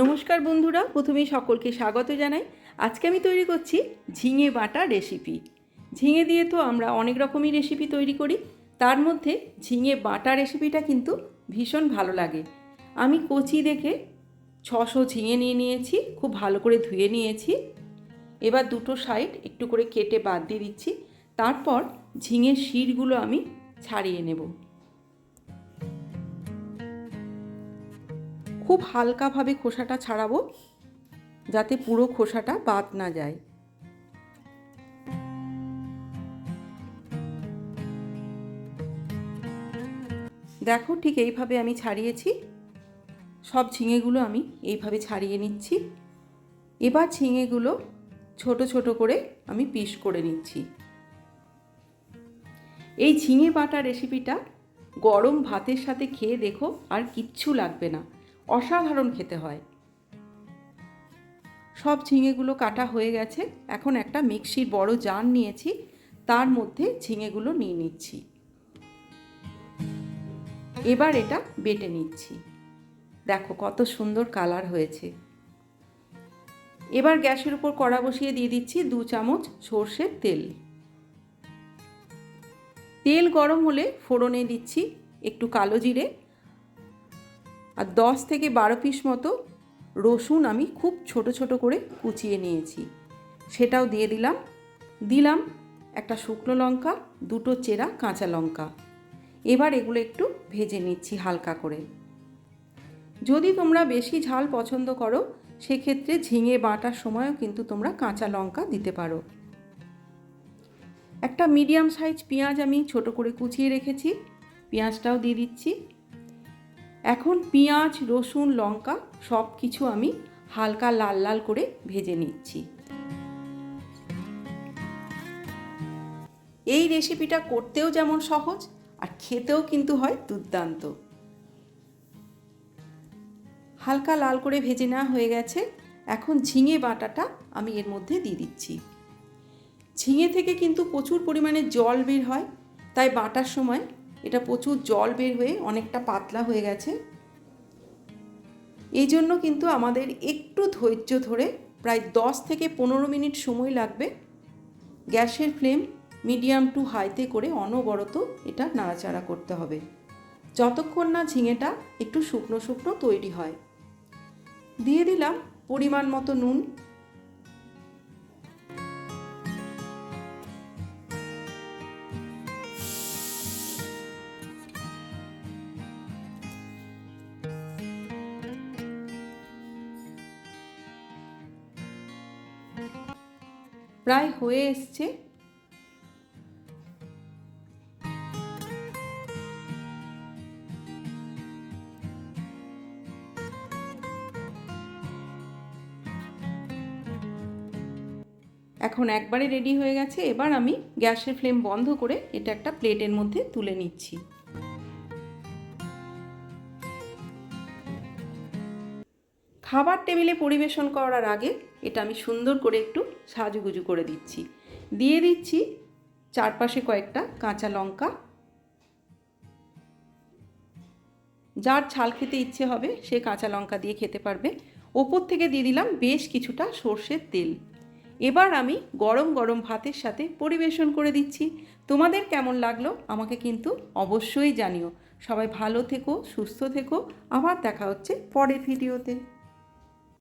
নমস্কার বন্ধুরা, প্রথমেই সকলকে স্বাগত জানাই। আজকে আমি তৈরি করছি ঝিঙে বাটা রেসিপি ঝিঙে দিয়ে তো আমরা অনেক রকমই রেসিপি তৈরি করি। তার মধ্যে ঝিঙে বাটা রেসিপিটা কিন্তু ভীষণ ভালো লাগে। আমি কচি দেখে ছশো ঝিঙে নিয়ে নিয়েছি, খুব ভালো করে ধুয়ে নিয়েছি। এবার দুটো সাইড একটু করে কেটে বাদ দিয়ে দিচ্ছি। তারপর ঝিঙের শিরগুলো আমি ছাড়িয়ে নেব। খুব হালকাভাবে খোসাটা ছাড়াবো, যাতে পুরো খোসাটা বাদ না যায়। দেখো ঠিক এইভাবে আমি ছাড়িয়েছি। সব ঝিঙেগুলো আমি এইভাবে ছাড়িয়ে নিচ্ছি। এবার ঝিঙেগুলো ছোট ছোট করে আমি পিস করে নিচ্ছি। এই ঝিঙে বাটা রেসিপিটা গরম ভাতের সাথে খেয়ে দেখো আর কিচ্ছু লাগবে না। অসাধারণ খেতে হয়। সব ঝিঙেগুলো কাটা হয়ে গেছে। এখন একটা মিক্সির বড় জার নিয়েছি। তার মধ্যে ঝিঙেগুলো নিয়ে নিচ্ছি। এবার এটা বেটে নিচ্ছি। দেখো কত সুন্দর কালার হয়েছে। এবার গ্যাসের উপর কড়া বসিয়ে দিয়ে দিচ্ছি দু চামচ সর্ষের তেল। তেল গরম হলে ফোড়নে দিচ্ছি একটু কালো জিরে আর দশ থেকে বারো পিস মতো রসুন আমি খুব ছোট ছোট করে কুচিয়ে নিয়েছি। সেটাও দিয়ে দিলাম। দিলাম একটা শুকনো লঙ্কা, দুটো চেরা কাঁচা লঙ্কা। এবার এগুলো একটু ভেজে নিচ্ছি হালকা করে। যদি তোমরা বেশি ঝাল পছন্দ করো, সেক্ষেত্রে ঝিঙে বাটার সময়ও কিন্তু তোমরা কাঁচা লঙ্কা দিতে পারো। একটা মিডিয়াম সাইজ পেঁয়াজ আমি ছোট করে কুচিয়ে রেখেছি। পেঁয়াজটাও দিয়ে দিচ্ছি। এখন পেঁয়াজ, রসুন, লঙ্কা সব কিছু আমি হালকা লাল লাল করে ভেজে নিচ্ছি। এই রেসিপিটা করতেও যেমন সহজ আর খেতেও কিন্তু হয় দুর্দান্ত। হালকা লাল করে ভেজে নেওয়া হয়ে গেছে। এখন ঝিঙে বাটাটা আমি এর মধ্যে দিয়ে দিচ্ছি। ঝিঙে থেকে কিন্তু প্রচুর পরিমাণে জল বের হয়, তাই বাটার সময় এটা প্রচুর জল বের হয়ে অনেকটা পাতলা হয়ে গেছে। এই জন্য কিন্তু আমাদের একটু ধৈর্য ধরে প্রায় দশ থেকে পনেরো মিনিট সময় লাগবে গ্যাসের ফ্লেম মিডিয়াম টু হাইতে করে অনবরত এটা নাড়াচাড়া করতে হবে। যতক্ষণ না ঝিঙেটা একটু শুকনো শুকনো তৈরি হয়। দিয়ে দিলাম পরিমাণ মতো নুন প্রায় হয়ে এসছে। এখন একবারে রেডি হয়ে গেছে। এবার আমি গ্যাসের ফ্লেম বন্ধ করে এটা একটা প্লেটের মধ্যে তুলে নিচ্ছি। খাবার টেবিলে পরিবেশন করার আগে এটা আমি সুন্দর করে একটু সাজুগুজু করে দিচ্ছি। দিয়ে দিচ্ছি চারপাশে কয়েকটা কাঁচা লঙ্কা। যার ছাল খেতে ইচ্ছে হবে সে কাঁচা লঙ্কা দিয়ে খেতে পারবে। ওপর থেকে দিয়ে দিলাম বেশ কিছুটা সর্ষের তেল। এবার আমি গরম গরম ভাতের সাথে পরিবেশন করে দিচ্ছি। তোমাদের কেমন লাগল আমাকে কিন্তু অবশ্যই জানিও। সবাই ভালো থেকো, সুস্থ থেকো। আবার দেখা হচ্ছে পরের ভিডিওতে।